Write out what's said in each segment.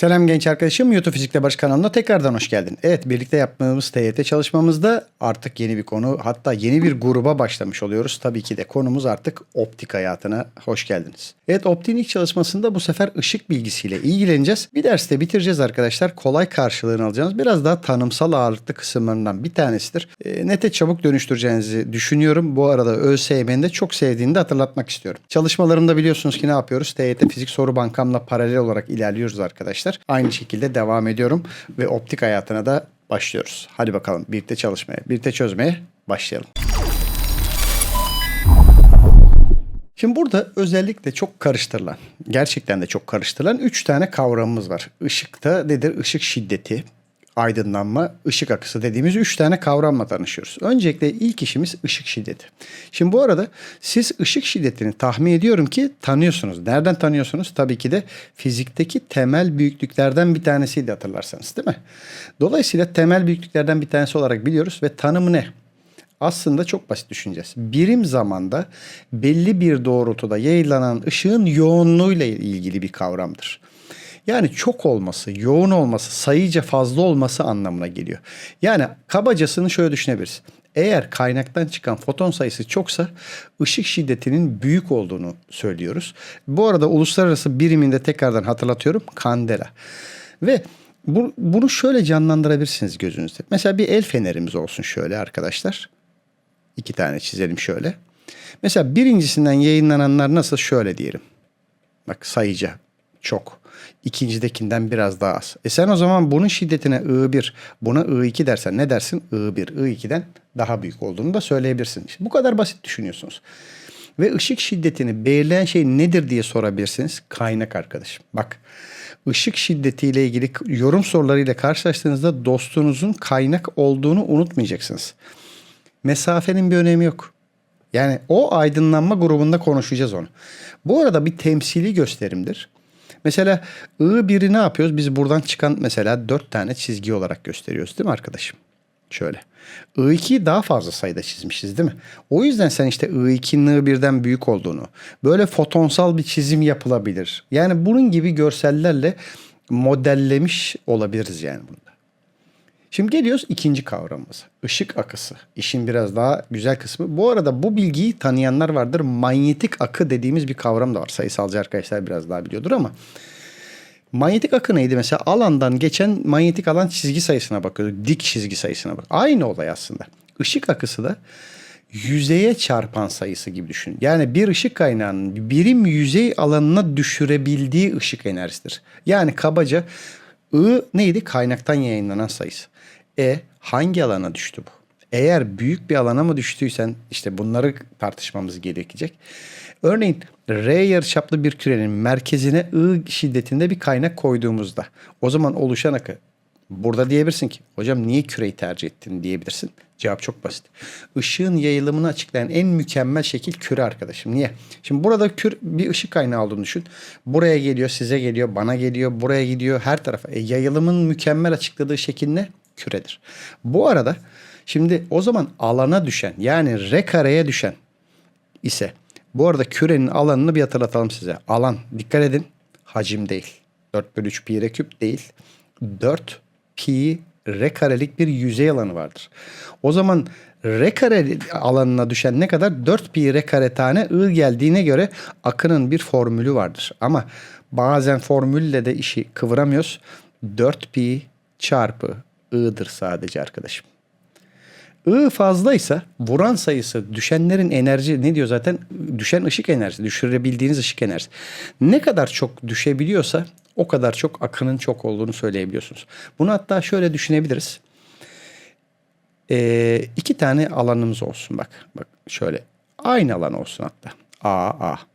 Selam genç arkadaşım. YouTube Fizikte Barış kanalına tekrardan hoş geldin. Evet birlikte yaptığımız TYT çalışmamızda artık yeni bir konu hatta yeni bir gruba başlamış oluyoruz. Tabii ki de konumuz artık optik hayatına hoş geldiniz. Evet optiğin ilk çalışmasında bu sefer ışık bilgisiyle ilgileneceğiz. Bir derste bitireceğiz arkadaşlar. Kolay karşılığını alacağınız biraz daha tanımsal ağırlıklı kısımlarından bir tanesidir. E, nete çabuk dönüştüreceğinizi düşünüyorum. Bu arada ÖSYM'nin çok sevdiğini de hatırlatmak istiyorum. Çalışmalarımda biliyorsunuz ki ne yapıyoruz? TYT Fizik Soru Bankam'la paralel olarak ilerliyoruz arkadaşlar. Aynı şekilde devam ediyorum ve optik hayatına da başlıyoruz. Hadi bakalım birlikte çalışmaya, birlikte çözmeye başlayalım. Şimdi burada özellikle çok karıştırılan, gerçekten de çok karıştırılan 3 tane kavramımız var. Işıkta nedir? Işık şiddeti, aydınlanma, ışık akısı dediğimiz 3 tane kavramla tanışıyoruz. Öncelikle ilk işimiz ışık şiddeti. Şimdi bu arada siz ışık şiddetini tahmin ediyorum ki tanıyorsunuz. Nereden tanıyorsunuz? Tabii ki de fizikteki temel büyüklüklerden bir tanesiydi hatırlarsanız değil mi? Dolayısıyla temel büyüklüklerden bir tanesi olarak biliyoruz ve tanımı ne? aslında çok basit düşüneceğiz. Birim zamanda belli bir doğrultuda yayılanan ışığın yoğunluğuyla ilgili bir kavramdır. Yani çok olması, yoğun olması, sayıca fazla olması anlamına geliyor. Yani kabacasını şöyle düşünebiliriz. Eğer kaynaktan çıkan foton sayısı çoksa ışık şiddetinin büyük olduğunu söylüyoruz. Bu arada uluslararası biriminde tekrardan hatırlatıyorum kandela. Ve bu, bunu şöyle canlandırabilirsiniz gözünüzde. Mesela bir el fenerimiz olsun şöyle arkadaşlar. İki tane çizelim şöyle. Mesela birincisinden yayınlananlar nasıl şöyle diyelim. Bak sayıca çok. İkincidekinden biraz daha az. E sen o zaman bunun şiddetine I1, buna I2 dersen ne dersin? I1, I2'den daha büyük olduğunu da söyleyebilirsin. İşte bu kadar basit düşünüyorsunuz. Ve ışık şiddetini belirleyen şey nedir diye sorabilirsiniz. Kaynak arkadaşım. Bak ışık şiddetiyle ilgili yorum sorularıyla karşılaştığınızda dostunuzun kaynak olduğunu unutmayacaksınız. Mesafenin bir önemi yok. Yani o aydınlanma grubunda konuşacağız onu. Bu arada bir temsili gösterimdir. Mesela I1'i ne yapıyoruz? Biz buradan çıkan mesela 4 tane çizgi olarak gösteriyoruz değil mi arkadaşım? Şöyle. I2'yi daha fazla sayıda çizmişiz değil mi? O yüzden sen işte I2'nin I1'den büyük olduğunu, böyle fotonsal bir çizim yapılabilir. Yani bunun gibi görsellerle modellemiş olabiliriz yani bunda. Şimdi geliyoruz ikinci kavramımıza. Işık akısı. İşin biraz daha güzel kısmı. Bu arada bu bilgiyi tanıyanlar vardır. Manyetik akı dediğimiz bir kavram da var. Sayısalcı arkadaşlar biraz daha biliyordur ama. Manyetik akı neydi? Mesela alandan geçen manyetik alan çizgi sayısına bakıyorduk. Dik çizgi sayısına bak. Aynı olay aslında. Işık akısı da yüzeye çarpan sayısı gibi düşün. Yani bir ışık kaynağının birim yüzey alanına düşürebildiği ışık enerjisidir. Yani kabaca I neydi? Kaynaktan yayınlanan sayısı. E hangi alana düştü bu? Eğer büyük bir alana mı düştüysen işte bunları tartışmamız gerekecek. Örneğin R yarıçaplı bir kürenin merkezine I şiddetinde bir kaynak koyduğumuzda o zaman oluşan akı Burada diyebilirsin ki hocam niye küreyi tercih ettin diyebilirsin. Cevap çok basit. Işığın yayılımını açıklayan en mükemmel şekil küre arkadaşım. Niye? Şimdi burada kür bir ışık kaynağı olduğunu düşün. Buraya geliyor, size geliyor, bana geliyor, buraya gidiyor, her tarafa. E, yayılımın mükemmel açıkladığı şekil ne? Küredir. Bu arada şimdi o zaman alana düşen yani r kareye düşen ise bu arada kürenin alanını bir hatırlatalım size. Alan dikkat edin hacim değil. 4 bölü 3 pi r küp değil. 4 pi r karelik bir yüzey alanı vardır. O zaman r kare alanına düşen ne kadar? 4 pi r kare tane I geldiğine göre akının bir formülü vardır. Ama bazen formülle de işi kıvıramıyoruz. 4 pi çarpı I'dır sadece arkadaşım. I fazlaysa vuran sayısı düşenlerin enerji ne diyor zaten? Düşen ışık enerjisi, düşürebildiğiniz ışık enerjisi. Ne kadar çok düşebiliyorsa o kadar çok akının çok olduğunu söyleyebiliyorsunuz. Bunu hatta şöyle düşünebiliriz. Ee, iki tane alanımız olsun bak. Bak şöyle aynı alan olsun hatta. A, A.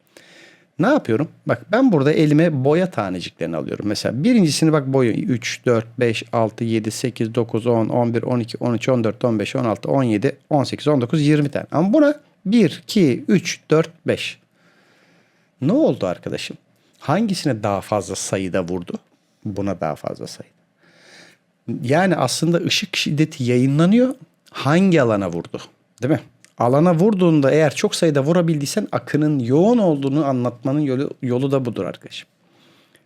Ne yapıyorum? Bak ben burada elime boya taneciklerini alıyorum. Mesela birincisini bak boyu 3, 4, 5, 6, 7, 8, 9, 10, 11, 12, 13, 14, 15, 16, 17, 18, 19, 20 tane. Ama buna 1, 2, 3, 4, 5. Ne oldu arkadaşım? Hangisine daha fazla sayıda vurdu? Buna daha fazla sayıda. Yani aslında ışık şiddeti yayınlanıyor. Hangi alana vurdu? Değil mi? Alana vurduğunda eğer çok sayıda vurabildiysen akının yoğun olduğunu anlatmanın yolu, yolu da budur arkadaşım.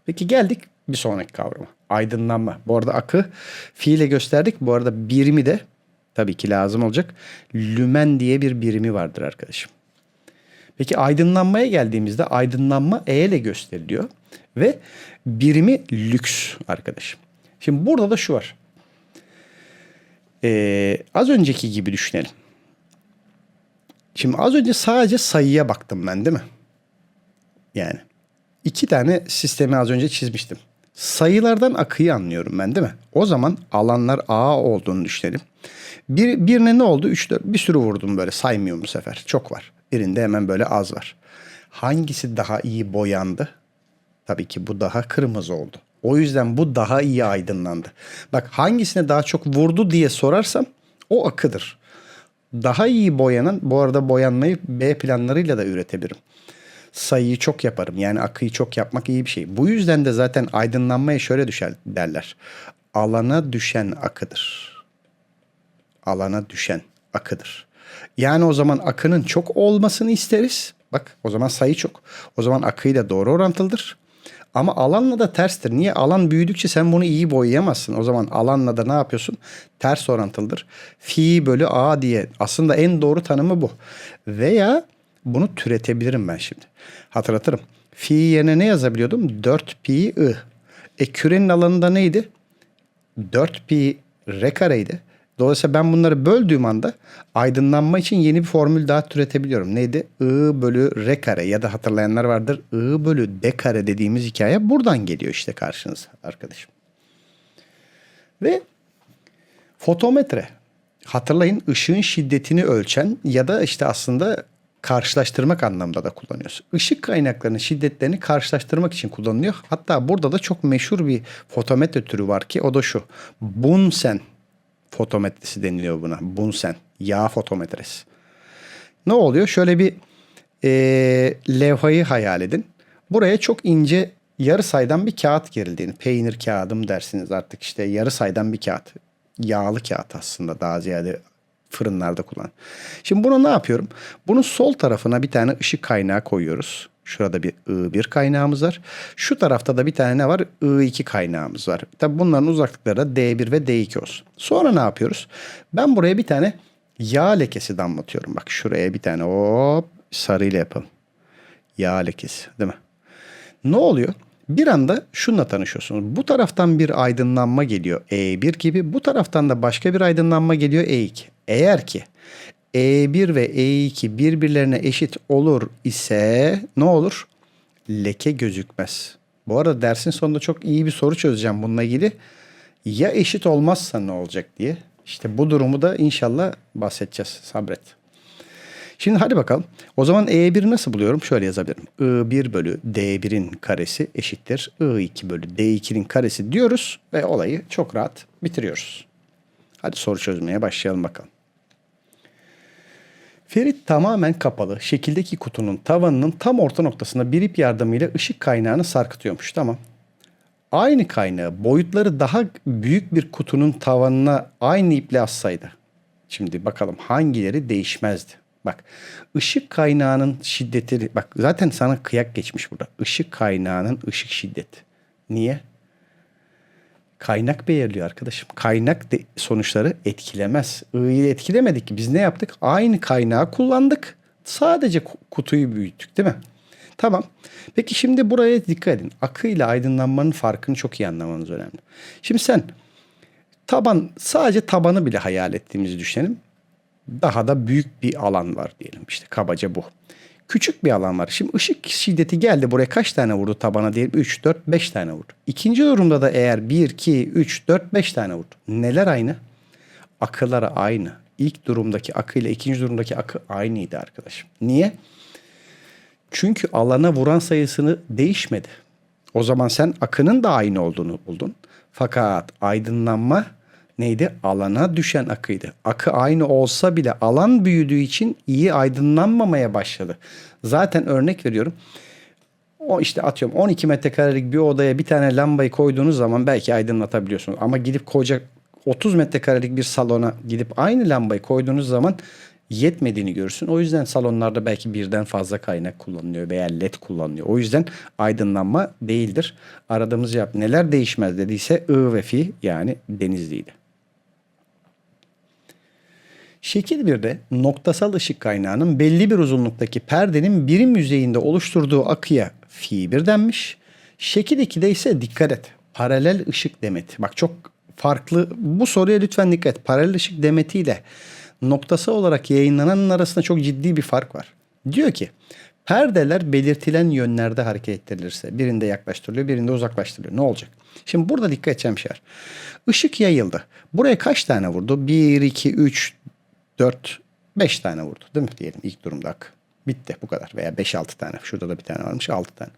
Peki geldik bir sonraki kavrama. Aydınlanma. Bu arada akı fiile gösterdik. Bu arada birimi de tabii ki lazım olacak. Lümen diye bir birimi vardır arkadaşım. Peki aydınlanmaya geldiğimizde aydınlanma E ile gösteriliyor. Ve birimi lüks arkadaşım. Şimdi burada da şu var. Ee, az önceki gibi düşünelim. Şimdi az önce sadece sayıya baktım ben değil mi? Yani iki tane sistemi az önce çizmiştim. Sayılardan akıyı anlıyorum ben değil mi? O zaman alanlar A olduğunu düşünelim. Bir, birine ne oldu? 3 4 bir sürü vurdum böyle saymıyorum bu sefer. Çok var. Birinde hemen böyle az var. Hangisi daha iyi boyandı? Tabii ki bu daha kırmızı oldu. O yüzden bu daha iyi aydınlandı. Bak hangisine daha çok vurdu diye sorarsam o akıdır. Daha iyi boyanan bu arada boyanmayı B planlarıyla da üretebilirim. Sayıyı çok yaparım. Yani akıyı çok yapmak iyi bir şey. Bu yüzden de zaten aydınlanmaya şöyle düşer derler. Alana düşen akıdır. Alana düşen akıdır. Yani o zaman akının çok olmasını isteriz. Bak o zaman sayı çok. O zaman akıyla doğru orantılıdır. Ama alanla da terstir. Niye? Alan büyüdükçe sen bunu iyi boyayamazsın. O zaman alanla da ne yapıyorsun? Ters orantılıdır. Fi bölü A diye. Aslında en doğru tanımı bu. Veya bunu türetebilirim ben şimdi. Hatırlatırım. Fi yerine ne yazabiliyordum? 4 pi i. E kürenin alanında neydi? 4 pi r kareydi. Dolayısıyla ben bunları böldüğüm anda aydınlanma için yeni bir formül daha türetebiliyorum. Neydi? I bölü r kare ya da hatırlayanlar vardır. I bölü d kare dediğimiz hikaye buradan geliyor işte karşınıza arkadaşım. Ve fotometre. Hatırlayın ışığın şiddetini ölçen ya da işte aslında karşılaştırmak anlamda da kullanıyoruz. Işık kaynaklarının şiddetlerini karşılaştırmak için kullanılıyor. Hatta burada da çok meşhur bir fotometre türü var ki o da şu. Bunsen fotometresi deniliyor buna. Bunsen. Yağ fotometresi. Ne oluyor? Şöyle bir e, levhayı hayal edin. Buraya çok ince yarı saydan bir kağıt gerildiğini. Peynir kağıdım dersiniz artık işte yarı saydan bir kağıt. Yağlı kağıt aslında daha ziyade fırınlarda kullan. Şimdi bunu ne yapıyorum? Bunun sol tarafına bir tane ışık kaynağı koyuyoruz. Şurada bir I1 kaynağımız var. Şu tarafta da bir tane ne var? I2 kaynağımız var. Tabi bunların uzaklıkları da D1 ve D2 olsun. Sonra ne yapıyoruz? Ben buraya bir tane yağ lekesi damlatıyorum. Bak şuraya bir tane hop sarıyla yapalım. Yağ lekesi değil mi? Ne oluyor? Bir anda şununla tanışıyorsunuz. Bu taraftan bir aydınlanma geliyor E1 gibi. Bu taraftan da başka bir aydınlanma geliyor E2. Eğer ki E1 ve E2 birbirlerine eşit olur ise ne olur? Leke gözükmez. Bu arada dersin sonunda çok iyi bir soru çözeceğim bununla ilgili. Ya eşit olmazsa ne olacak diye. İşte bu durumu da inşallah bahsedeceğiz. Sabret. Şimdi hadi bakalım. O zaman E1'i nasıl buluyorum? Şöyle yazabilirim. I1 bölü D1'in karesi eşittir. I2 bölü D2'nin karesi diyoruz ve olayı çok rahat bitiriyoruz. Hadi soru çözmeye başlayalım bakalım. Ferit tamamen kapalı şekildeki kutunun tavanının tam orta noktasında bir ip yardımıyla ışık kaynağını sarkıtıyormuş. Tamam. Aynı kaynağı boyutları daha büyük bir kutunun tavanına aynı iple assaydı. Şimdi bakalım hangileri değişmezdi. Bak ışık kaynağının şiddeti bak zaten sana kıyak geçmiş burada. Işık kaynağının ışık şiddeti. Niye? Kaynak belirliyor arkadaşım. Kaynak de sonuçları etkilemez. I'yı etkilemedik ki. Biz ne yaptık? Aynı kaynağı kullandık. Sadece kutuyu büyüttük değil mi? Tamam. Peki şimdi buraya dikkat edin. Akı ile aydınlanmanın farkını çok iyi anlamanız önemli. Şimdi sen taban sadece tabanı bile hayal ettiğimizi düşünelim. Daha da büyük bir alan var diyelim. İşte kabaca bu. Küçük bir alan var. Şimdi ışık şiddeti geldi buraya kaç tane vurdu tabana diyelim? 3, 4, 5 tane vurdu. İkinci durumda da eğer 1, 2, 3, 4, 5 tane vurdu. Neler aynı? Akıları aynı. İlk durumdaki akı ile ikinci durumdaki akı aynıydı arkadaşım. Niye? Çünkü alana vuran sayısını değişmedi. O zaman sen akının da aynı olduğunu buldun. Fakat aydınlanma neydi? Alana düşen akıydı. Akı aynı olsa bile alan büyüdüğü için iyi aydınlanmamaya başladı. Zaten örnek veriyorum. O işte atıyorum 12 metrekarelik bir odaya bir tane lambayı koyduğunuz zaman belki aydınlatabiliyorsunuz. Ama gidip koca 30 metrekarelik bir salona gidip aynı lambayı koyduğunuz zaman yetmediğini görürsün. O yüzden salonlarda belki birden fazla kaynak kullanılıyor veya led kullanılıyor. O yüzden aydınlanma değildir. Aradığımız cevap neler değişmez dediyse I ve Fi yani Denizli'ydi. Şekil 1'de noktasal ışık kaynağının belli bir uzunluktaki perdenin birim yüzeyinde oluşturduğu akıya fi 1 denmiş. Şekil 2'de ise dikkat et. Paralel ışık demeti. Bak çok farklı. Bu soruya lütfen dikkat et. Paralel ışık demetiyle noktasal olarak yayınlananın arasında çok ciddi bir fark var. Diyor ki perdeler belirtilen yönlerde hareket ettirilirse birinde yaklaştırılıyor birinde uzaklaştırılıyor. Ne olacak? Şimdi burada dikkat edeceğim şey var. Işık yayıldı. Buraya kaç tane vurdu? 1, 2, 3, 4, 5 tane vurdu değil mi diyelim ilk durumda ak. Bitti bu kadar veya 5-6 tane. Şurada da bir tane varmış 6 tane.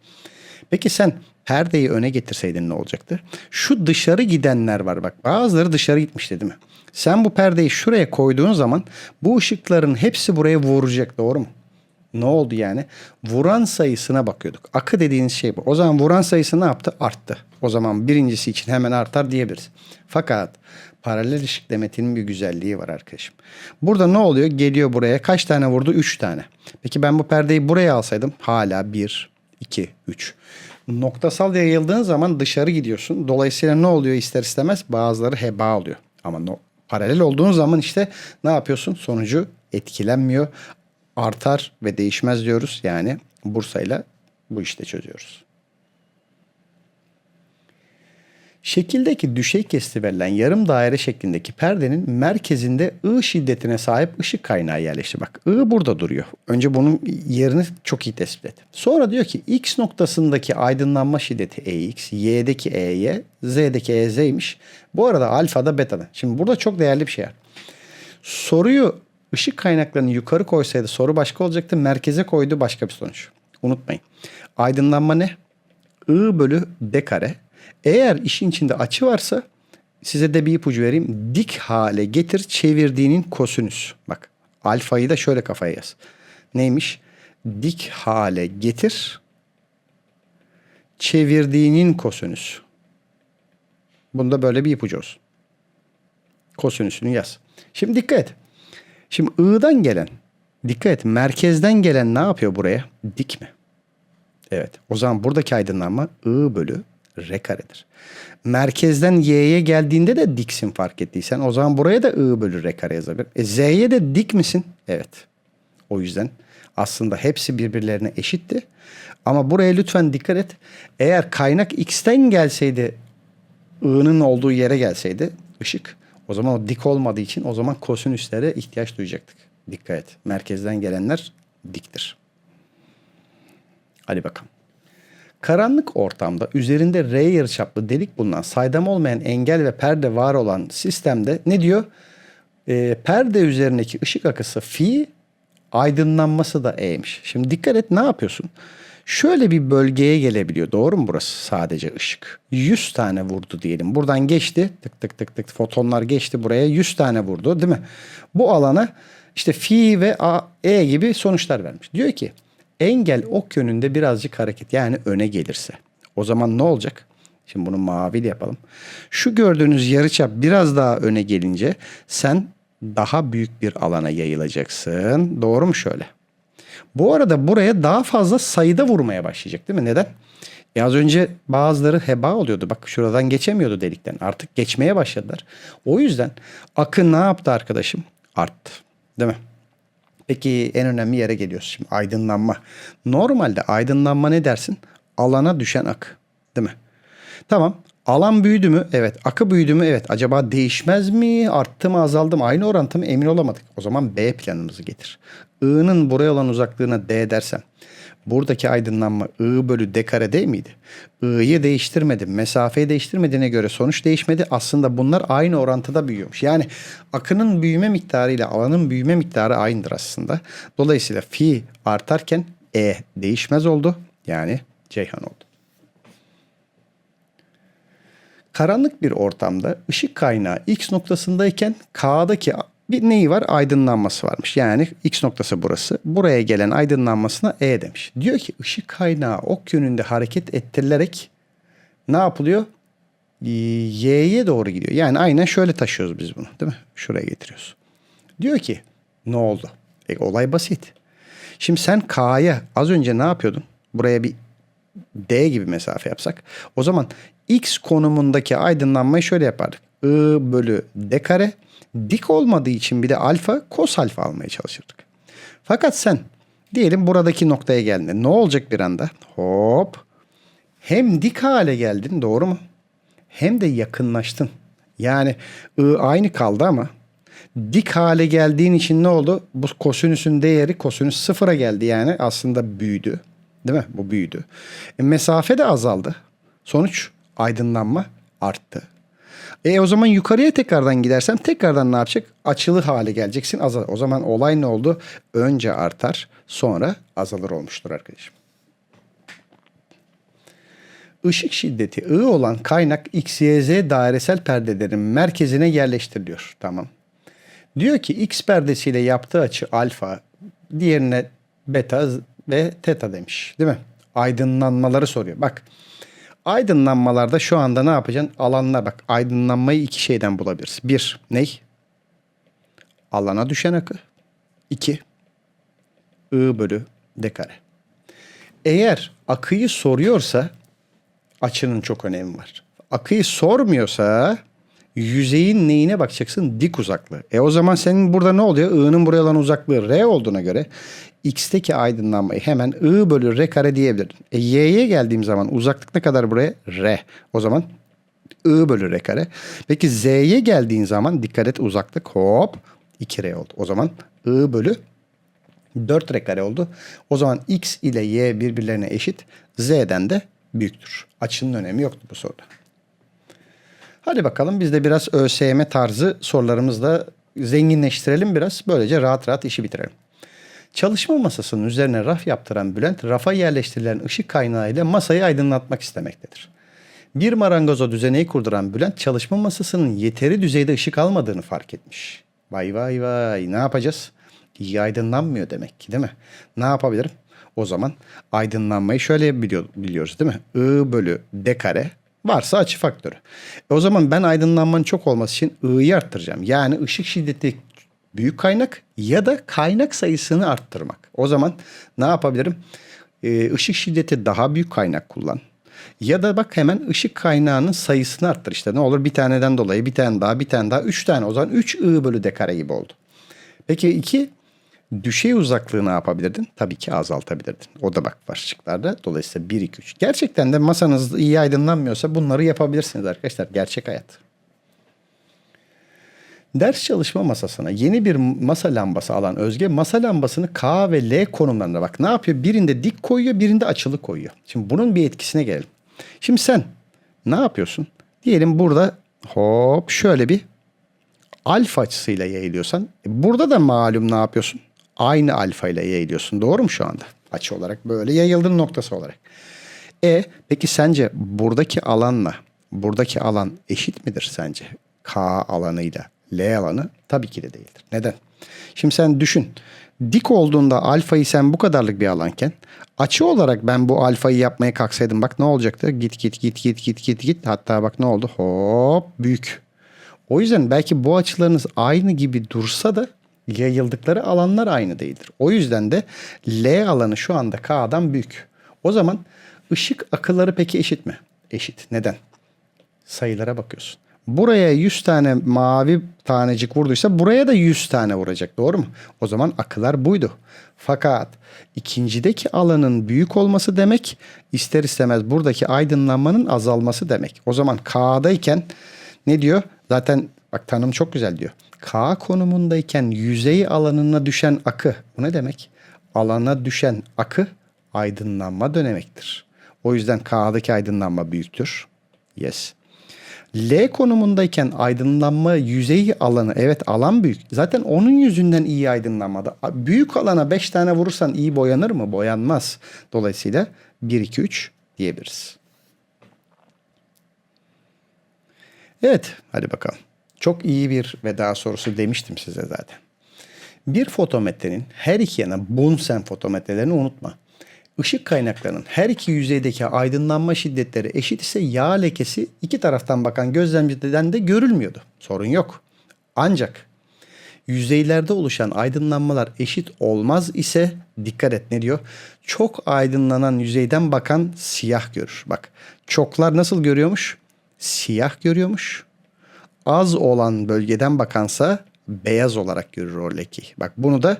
Peki sen perdeyi öne getirseydin ne olacaktı? Şu dışarı gidenler var bak. Bazıları dışarı gitmişti değil mi? Sen bu perdeyi şuraya koyduğun zaman bu ışıkların hepsi buraya vuracak doğru mu? Ne oldu yani? Vuran sayısına bakıyorduk. Akı dediğiniz şey bu. O zaman vuran sayısı ne yaptı? Arttı. O zaman birincisi için hemen artar diyebiliriz. Fakat paralel ışık demetinin bir güzelliği var arkadaşım. Burada ne oluyor? Geliyor buraya. Kaç tane vurdu? 3 tane. Peki ben bu perdeyi buraya alsaydım hala 1, 2, 3. Noktasal yayıldığın zaman dışarı gidiyorsun. Dolayısıyla ne oluyor ister istemez? Bazıları heba oluyor. Ama no, paralel olduğun zaman işte ne yapıyorsun? Sonucu etkilenmiyor. Artar ve değişmez diyoruz. Yani bursayla bu işte çözüyoruz. Şekildeki düşey kesti verilen yarım daire şeklindeki perdenin merkezinde I şiddetine sahip ışık kaynağı yerleşti. Bak I burada duruyor. Önce bunun yerini çok iyi tespit et. Sonra diyor ki X noktasındaki aydınlanma şiddeti EX, Y'deki EY, Z'deki EZ'ymiş. Bu arada alfada beta'da. Şimdi burada çok değerli bir şey var. Soruyu ışık kaynaklarını yukarı koysaydı soru başka olacaktı. Merkeze koydu başka bir sonuç. Unutmayın. Aydınlanma ne? I bölü D kare eğer işin içinde açı varsa size de bir ipucu vereyim. Dik hale getir çevirdiğinin kosinüs. Bak alfayı da şöyle kafaya yaz. Neymiş? Dik hale getir çevirdiğinin kosinüs. Bunda böyle bir ipucu olsun. Kosinüsünü yaz. Şimdi dikkat et. Şimdi I'dan gelen, dikkat et merkezden gelen ne yapıyor buraya? Dik mi? Evet. O zaman buradaki aydınlanma I bölü R karedir. Merkezden Y'ye geldiğinde de diksin fark ettiysen. O zaman buraya da I bölü R kare yazabilir. E, Z'ye de dik misin? Evet. O yüzden aslında hepsi birbirlerine eşitti. Ama buraya lütfen dikkat et. Eğer kaynak X'ten gelseydi I'nın olduğu yere gelseydi ışık o zaman o dik olmadığı için o zaman kosinüslere ihtiyaç duyacaktık. Dikkat et. Merkezden gelenler diktir. Hadi bakalım. Karanlık ortamda üzerinde R yarıçaplı delik bulunan saydam olmayan engel ve perde var olan sistemde ne diyor? E, perde üzerindeki ışık akısı fi, aydınlanması da E'ymiş. Şimdi dikkat et ne yapıyorsun? Şöyle bir bölgeye gelebiliyor. Doğru mu burası sadece ışık? 100 tane vurdu diyelim. Buradan geçti. Tık tık tık tık fotonlar geçti buraya. 100 tane vurdu değil mi? Bu alana işte fi ve A, E gibi sonuçlar vermiş. Diyor ki engel ok yönünde birazcık hareket yani öne gelirse. O zaman ne olacak? Şimdi bunu maviyle yapalım. Şu gördüğünüz yarıçap biraz daha öne gelince sen daha büyük bir alana yayılacaksın. Doğru mu şöyle? Bu arada buraya daha fazla sayıda vurmaya başlayacak değil mi? Neden? E az önce bazıları heba oluyordu. Bak şuradan geçemiyordu delikten. Artık geçmeye başladılar. O yüzden akın ne yaptı arkadaşım? Arttı. Değil mi? Peki en önemli yere geliyoruz şimdi aydınlanma. Normalde aydınlanma ne dersin? Alana düşen akı değil mi? Tamam alan büyüdü mü? Evet. Akı büyüdü mü? Evet. Acaba değişmez mi? Arttı mı azaldı mı? Aynı orantı mı? Emin olamadık. O zaman B planımızı getir. I'nın buraya olan uzaklığına D dersen buradaki aydınlanma I bölü D kare değil miydi? I'yı değiştirmedim. Mesafeyi değiştirmediğine göre sonuç değişmedi. Aslında bunlar aynı orantıda büyüyormuş. Yani akının büyüme miktarı ile alanın büyüme miktarı aynıdır aslında. Dolayısıyla fi artarken E değişmez oldu. Yani Ceyhan oldu. Karanlık bir ortamda ışık kaynağı X noktasındayken K'daki bir neyi var? Aydınlanması varmış. Yani X noktası burası. Buraya gelen aydınlanmasına E demiş. Diyor ki ışık kaynağı ok yönünde hareket ettirilerek ne yapılıyor? Y'ye doğru gidiyor. Yani aynen şöyle taşıyoruz biz bunu değil mi? Şuraya getiriyoruz. Diyor ki ne oldu? E, olay basit. Şimdi sen K'ya az önce ne yapıyordun? Buraya bir D gibi mesafe yapsak. O zaman X konumundaki aydınlanmayı şöyle yapardık. I bölü D kare. Dik olmadığı için bir de alfa kos alfa almaya çalışırdık. Fakat sen diyelim buradaki noktaya geldin. Ne olacak bir anda? Hop. Hem dik hale geldin doğru mu? Hem de yakınlaştın. Yani I aynı kaldı ama dik hale geldiğin için ne oldu? Bu kosinüsün değeri kosinüs sıfıra geldi yani aslında büyüdü. Değil mi? Bu büyüdü. E, mesafe de azaldı. Sonuç aydınlanma arttı. E o zaman yukarıya tekrardan gidersen tekrardan ne yapacak? Açılı hale geleceksin. Azal. O zaman olay ne oldu? Önce artar, sonra azalır olmuştur arkadaşım. Işık şiddeti I olan kaynak X, Y, Z dairesel perdelerin merkezine yerleştiriliyor. Tamam. Diyor ki X perdesiyle yaptığı açı alfa, diğerine beta ve teta demiş. Değil mi? Aydınlanmaları soruyor. Bak aydınlanmalarda şu anda ne yapacaksın? Alanlar bak aydınlanmayı iki şeyden bulabiliriz. Bir ney? Alana düşen akı. İki I bölü D kare. Eğer akıyı soruyorsa açının çok önemi var. Akıyı sormuyorsa yüzeyin neyine bakacaksın? Dik uzaklığı. E o zaman senin burada ne oluyor? I'nın buraya olan uzaklığı R olduğuna göre X'teki aydınlanmayı hemen I bölü R kare diyebilirim. E Y'ye geldiğim zaman uzaklık ne kadar buraya? R. O zaman I bölü R kare. Peki Z'ye geldiğin zaman dikkat et uzaklık hop 2R oldu. O zaman I bölü 4 R kare oldu. O zaman X ile Y birbirlerine eşit. Z'den de büyüktür. Açının önemi yoktu bu soruda. Hadi bakalım biz de biraz ÖSYM tarzı sorularımızla zenginleştirelim biraz. Böylece rahat rahat işi bitirelim. Çalışma masasının üzerine raf yaptıran Bülent, rafa yerleştirilen ışık kaynağı ile masayı aydınlatmak istemektedir. Bir marangoza düzeneyi kurduran Bülent, çalışma masasının yeteri düzeyde ışık almadığını fark etmiş. Vay vay vay ne yapacağız? İyi aydınlanmıyor demek ki değil mi? Ne yapabilirim? O zaman aydınlanmayı şöyle biliyor, biliyoruz değil mi? I bölü D kare varsa açı faktörü. E o zaman ben aydınlanmanın çok olması için I'yı arttıracağım. Yani ışık şiddeti büyük kaynak ya da kaynak sayısını arttırmak. O zaman ne yapabilirim? Ee, ışık şiddeti daha büyük kaynak kullan. Ya da bak hemen ışık kaynağının sayısını arttır işte. Ne olur bir taneden dolayı bir tane daha bir tane daha üç tane. O zaman 3 I bölü D kare gibi oldu. Peki iki düşey uzaklığı ne yapabilirdin? Tabii ki azaltabilirdin. O da bak var şıklarda. Dolayısıyla 1, 2, 3. Gerçekten de masanız iyi aydınlanmıyorsa bunları yapabilirsiniz arkadaşlar. Gerçek hayat. Ders çalışma masasına yeni bir masa lambası alan Özge masa lambasını K ve L konumlarına bak ne yapıyor? Birinde dik koyuyor birinde açılı koyuyor. Şimdi bunun bir etkisine gelelim. Şimdi sen ne yapıyorsun? Diyelim burada hop şöyle bir alfa açısıyla yayılıyorsan e, burada da malum ne yapıyorsun? Aynı alfa ile yayılıyorsun. Doğru mu şu anda? Açı olarak böyle yayıldığın noktası olarak. E peki sence buradaki alanla buradaki alan eşit midir sence? K alanıyla L alanı tabii ki de değildir. Neden? Şimdi sen düşün. Dik olduğunda alfayı sen bu kadarlık bir alanken açı olarak ben bu alfayı yapmaya kalksaydım bak ne olacaktı? Git git git git git git git hatta bak ne oldu? Hop büyük. O yüzden belki bu açılarınız aynı gibi dursa da yayıldıkları alanlar aynı değildir. O yüzden de L alanı şu anda K'dan büyük. O zaman ışık akıları peki eşit mi? Eşit. Neden? Sayılara bakıyorsun. Buraya 100 tane mavi tanecik vurduysa buraya da 100 tane vuracak. Doğru mu? O zaman akılar buydu. Fakat ikincideki alanın büyük olması demek ister istemez buradaki aydınlanmanın azalması demek. O zaman K'dayken ne diyor? Zaten bak tanım çok güzel diyor. K konumundayken yüzey alanına düşen akı. Bu ne demek? Alana düşen akı aydınlanma dönemektir. O yüzden K'daki aydınlanma büyüktür. Yes. L konumundayken aydınlanma yüzey alanı evet alan büyük. Zaten onun yüzünden iyi aydınlanmada. Büyük alana 5 tane vurursan iyi boyanır mı? Boyanmaz. Dolayısıyla 1 2 3 diyebiliriz. Evet hadi bakalım. Çok iyi bir veda sorusu demiştim size zaten. Bir fotometrenin her iki yana Bunsen fotometrelerini unutma. Işık kaynaklarının her iki yüzeydeki aydınlanma şiddetleri eşit ise yağ lekesi iki taraftan bakan gözlemciden de görülmüyordu. Sorun yok. Ancak Yüzeylerde oluşan aydınlanmalar eşit olmaz ise dikkat et ne diyor? Çok aydınlanan yüzeyden bakan siyah görür. Bak çoklar nasıl görüyormuş? Siyah görüyormuş. Az olan bölgeden bakansa beyaz olarak görür o lekeyi. Bak bunu da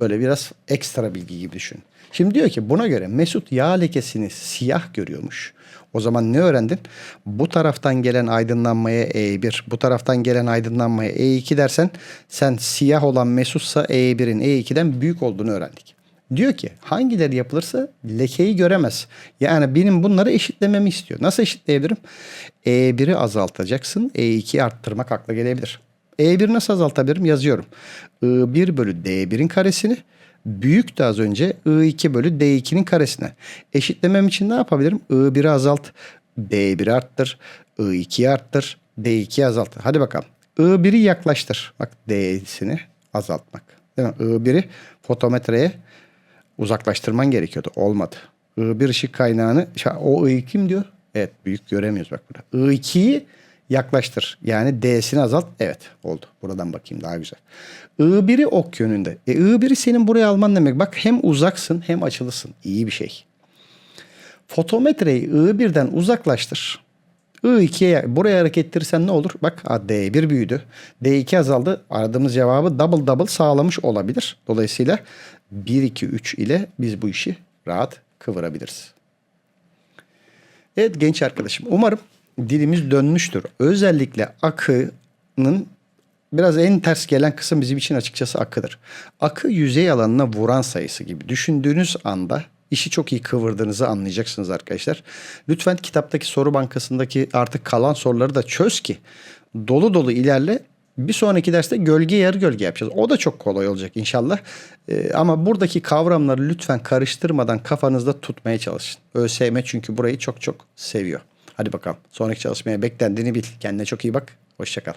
böyle biraz ekstra bilgi gibi düşün. Şimdi diyor ki buna göre Mesut yağ lekesini siyah görüyormuş. O zaman ne öğrendin? Bu taraftan gelen aydınlanmaya E1, bu taraftan gelen aydınlanmaya E2 dersen sen siyah olan Mesutsa E1'in E2'den büyük olduğunu öğrendik. Diyor ki hangileri yapılırsa lekeyi göremez. Yani benim bunları eşitlememi istiyor. Nasıl eşitleyebilirim? E1'i azaltacaksın. E2'yi arttırmak akla gelebilir. E1 nasıl azaltabilirim? Yazıyorum. I1 bölü D1'in karesini büyük de az önce I2 bölü D2'nin karesine. Eşitlemem için ne yapabilirim? I1'i azalt, D1'i arttır, I2'yi arttır, D2'yi azalt. Hadi bakalım. I1'i yaklaştır. Bak D'sini azaltmak. Değil mi? I1'i fotometreye uzaklaştırman gerekiyordu. Olmadı. I1 ışık kaynağını o I kim diyor? Evet büyük göremiyoruz bak burada. I2'yi yaklaştır. Yani D'sini azalt. Evet oldu. Buradan bakayım daha güzel. I1'i ok yönünde. E, I1'i senin buraya alman demek. Bak hem uzaksın hem açılısın. İyi bir şey. Fotometreyi I1'den uzaklaştır. I2'ye buraya hareket ettirirsen ne olur? Bak ha, D1 büyüdü. D2 azaldı. Aradığımız cevabı double double sağlamış olabilir. Dolayısıyla 1, 2, 3 ile biz bu işi rahat kıvırabiliriz. Evet genç arkadaşım umarım dilimiz dönmüştür. Özellikle akının biraz en ters gelen kısım bizim için açıkçası akıdır. Akı yüzey alanına vuran sayısı gibi düşündüğünüz anda işi çok iyi kıvırdığınızı anlayacaksınız arkadaşlar. Lütfen kitaptaki soru bankasındaki artık kalan soruları da çöz ki dolu dolu ilerle. Bir sonraki derste gölge yarı gölge yapacağız. O da çok kolay olacak inşallah. Ee, ama buradaki kavramları lütfen karıştırmadan kafanızda tutmaya çalışın. ÖSYM çünkü burayı çok çok seviyor. Hadi bakalım. Sonraki çalışmaya beklendiğini bil. Kendine çok iyi bak. Hoşçakal.